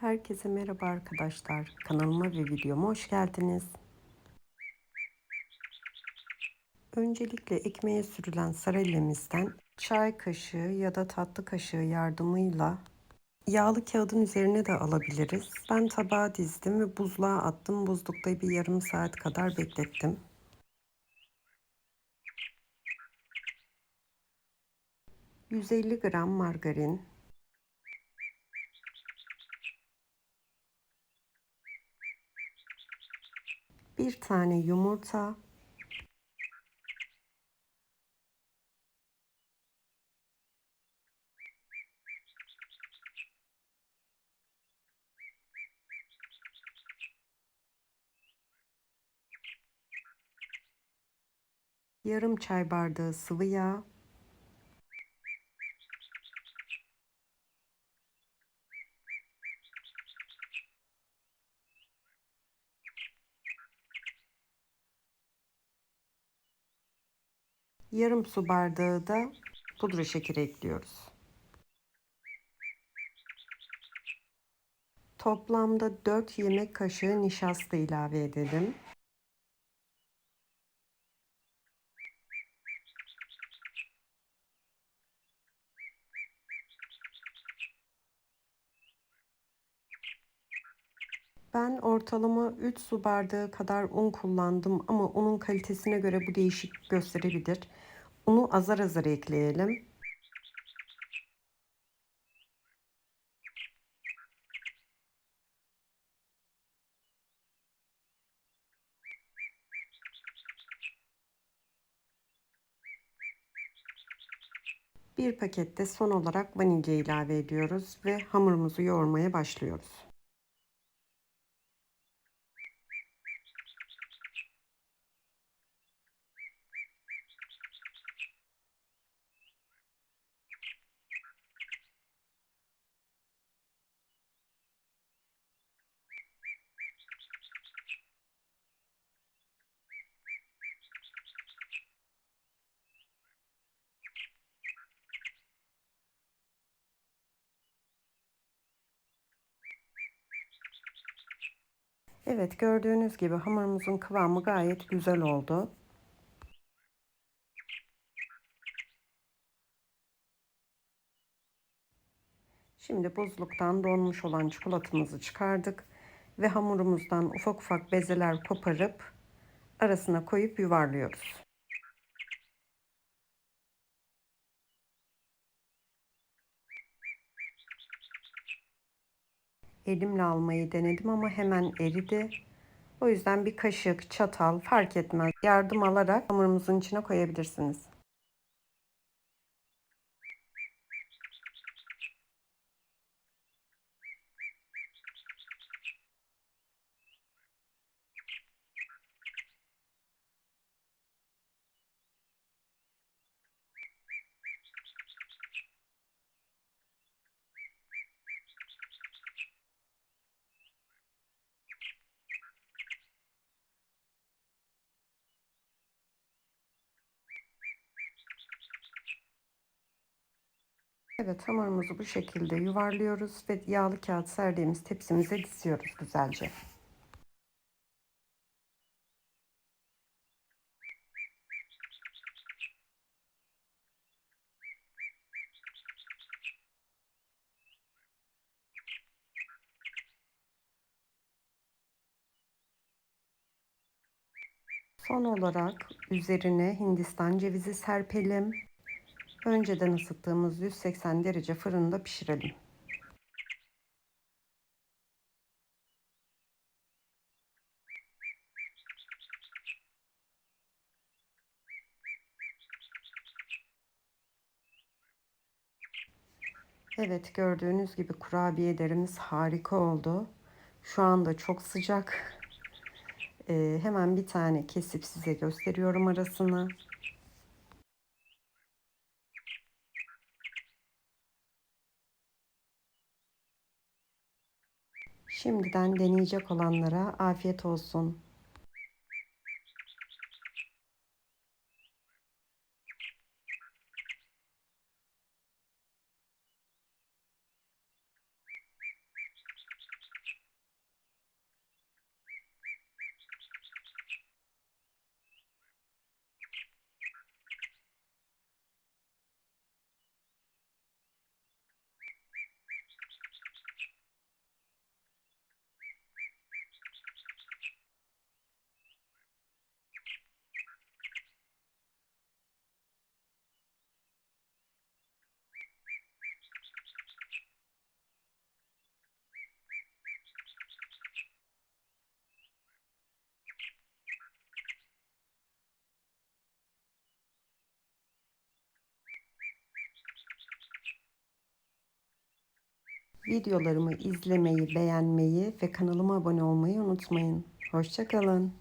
Herkese merhaba arkadaşlar. Kanalıma ve videoma hoş geldiniz. Öncelikle ekmeğe sürülen sarellemizden çay kaşığı ya da tatlı kaşığı yardımıyla yağlı kağıdın üzerine de alabiliriz. Ben tabağa dizdim ve buzluğa attım. Buzlukta bir yarım saat kadar beklettim. ...150 gram margarin, bir tane yumurta, yarım çay bardağı sıvı yağ, yarım su bardağı da pudra şekeri ekliyoruz. Toplamda 4 yemek kaşığı nişasta ilave edelim. Ben ortalama 3 su bardağı kadar un kullandım ama unun kalitesine göre bu değişik gösterebilir. Unu azar azar ekleyelim. Bir pakette son olarak vanilya ilave ediyoruz ve hamurumuzu yoğurmaya başlıyoruz. Evet gördüğünüz gibi hamurumuzun kıvamı gayet güzel oldu. Şimdi buzluktan donmuş olan çikolatamızı çıkardık ve hamurumuzdan ufak ufak bezeler koparıp arasına koyup yuvarlıyoruz. Elimle almayı denedim ama hemen eridi. O yüzden bir kaşık, çatal fark etmez. Yardım alarak hamurumuzun içine koyabilirsiniz. Evet hamurumuzu bu şekilde yuvarlıyoruz ve yağlı kağıt serdiğimiz tepsimize diziyoruz güzelce. Son olarak üzerine Hindistan cevizi serpelim. Önceden ısıttığımız 180 derece fırında pişirelim. Evet gördüğünüz gibi kurabiyelerimiz harika oldu. Şu anda çok sıcak. Ee, hemen bir tane kesip size gösteriyorum arasını. Şimdiden deneyecek olanlara afiyet olsun. Videolarımı izlemeyi, beğenmeyi ve kanalıma abone olmayı unutmayın. Hoşçakalın.